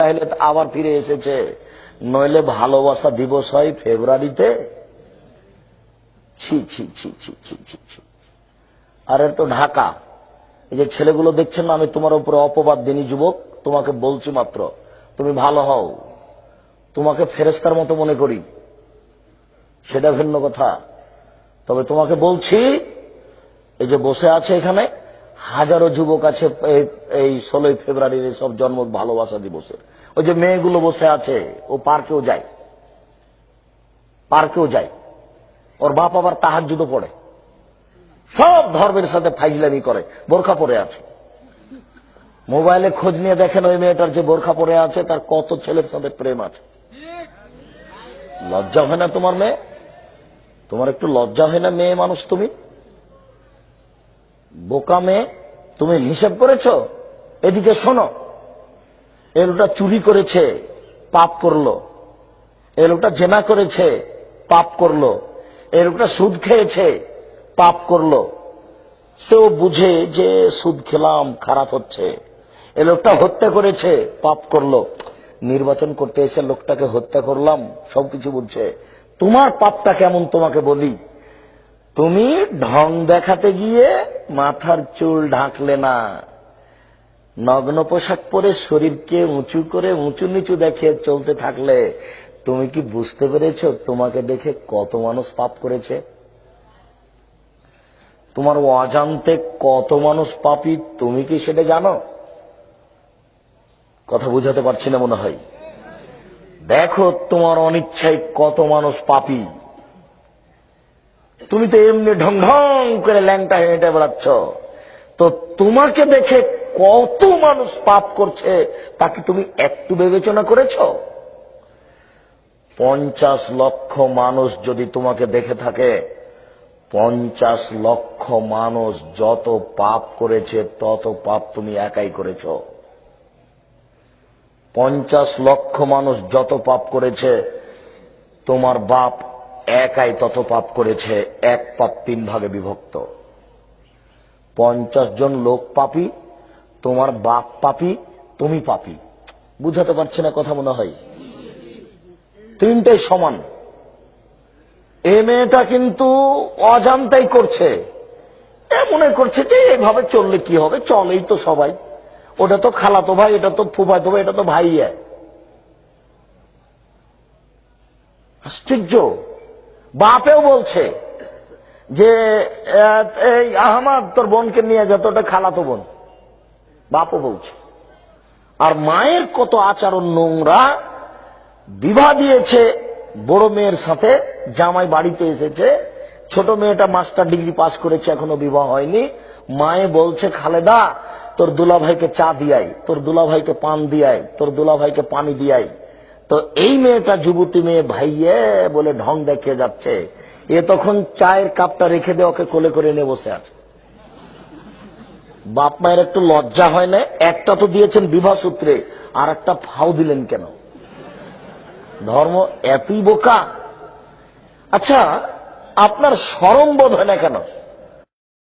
তাহলে আবার ফিরে এসেছে। নইলে ভালোবাসা দিবস হয় ফেব্রুয়ারিতে। ছি ছি ছি ছি ছি ছি ছি। আর তো ঢাকা। এই যে ছেলেগুলো দেখছেন না, আমি তোমার উপরে অপবাদ দিনী, যুবক। তোমাকে বলছি মাত্র, তুমি ভালো হও। তোমাকে ফেরেস্তার মতো মনে করি। সেটা ভিন্ন কথা। তবে তোমাকে বলছি, এই যে বসে আছে এখানে হাজারো যুবক আছে এই- ষোলোই ফেব্রুয়ারির সব জন্ম ভালোবাসা দিবসে। ওই যে মেয়েগুলো বসে আছে, ও পার্কেও যায়। পার্কেও যায়। ওর বাপ আবার তাহার জুতো পড়ে। সব ধর্মের সাথে ফাইজলামি করে, বোরখা পরে আছে। মোবাইলে খোঁজ নিয়ে দেখেন ওই মেয়েটার যে বোরখা পরে আছে, তার কত ছেলের সাথে প্রেম আছে। লজ্জা হয় না তোমার মেয়ে? তোমার একটু লজ্জা হয় না মেয়ে মানুষ তুমি? বোকা মেয়ে তুমি হিসেব করেছ? এদিকে শোনো। এ লোকটা চুরি করেছে, পাপ করল। এ লোকটা জেনা করেছে, পাপ করল। এ লোকটা সুদ খেয়েছে, পাপ করল। সেও বুঝে যে সুদ খেলাম, খারাপ হচ্ছে। এ লোকটা হত্যা করেছে, পাপ করল। নির্বাচন করতে এসে লোকটাকে হত্যা করলাম, সবকিছু বুঝছে। তোমার পাপটা কেমন তোমাকে বলি? তুমি ঢং দেখাতে গিয়ে মাথার চুল ঢাকলে না। নগ্ন পোশাক পরে শরীরকে উঁচু করে উঁচু নিচু দেখে চলতে থাকলে, তুমি কি বুঝতে পেরেছ তোমাকে দেখে কত মানুষ পাপ করেছে? তোমার অজান্তে কত মানুষ পাপি, তুমি কি সেটা জানো? কথা বুঝাতে পারছি না মনে হয়। দেখো তোমার অনিচ্ছায় কত মানুষ পাপি। তুমি তো এমনি ঢং ঢং করে ল্যাংটা হেঁটে বেড়াচ্ছ। তো তোমাকে দেখে কত মানুষ পাপ করছে, তাকে তুমি একটু বিবেচনা করেছ? পঞ্চাশ লক্ষ মানুষ যদি তোমাকে দেখে থাকে, পঞ্চাশ লক্ষ মানুষ যত পাপ করেছে, তত পাপ তুমি একাই করেছ। পঞ্চাশ লক্ষ মানুষ যত পাপ করেছে, তোমার বাপ একাই তত পাপ করেছে, এক পাপ তিন ভাগে বিভক্ত। পঞ্চাশ জন লোক পাপি, তোমার বাপ পাপি, তুমি পাপি। বুঝাতে পারছি না কথা মনে হয়। তিনটাই সমান। এ মেয়েটা কিন্তু অজান্তাই করছে। এ মনে করছে যে এভাবে চললে কি হবে? চলেই তো সবাই। ওটা তো খালাতো ভাই, এটা তো ফুফাতো ভাই, এটা তো ভাই আশ্চর্য! বাপেও বলছে যে এই আহমদ তোর বোনকে নিয়ে যত ওটা খালাতো বোন। বাপও বলছে। আর মায়ের কত আচরণ নোংরা, বিবাহ দিয়েছে বড় মেয়ের সাথে, জামাই বাড়িতে এসেছে, ছোট মেয়েটা মাস্টার ডিগ্রি পাস করেছে, এখনও বিবাহ হয়নি। মায়ে বলছে, খালেদা, তোর দুলা ভাইকে চা দিয়াই, তোর দুলা ভাইকে পান দিয়াই, তোর দুলা ভাইকে পানি দিয়াই। তো এই মেয়েটা যুবতী মেয়ে ভাইয়ে বলে ঢং দেখিয়ে যাচ্ছে। এ তখন চায়ের কাপটা রেখে দিয়ে ওকে কোলে করে নিয়ে বসে আছে। বাপ মায়ের একটু লজ্জা হয় না? একটা তো দিয়েছেন বিবাহ সূত্রে, আর একটা ফাও দিলেন কেন? ধর্ম এতই বোকা। আচ্ছা আপনার সরম বোধ হয় না কেন?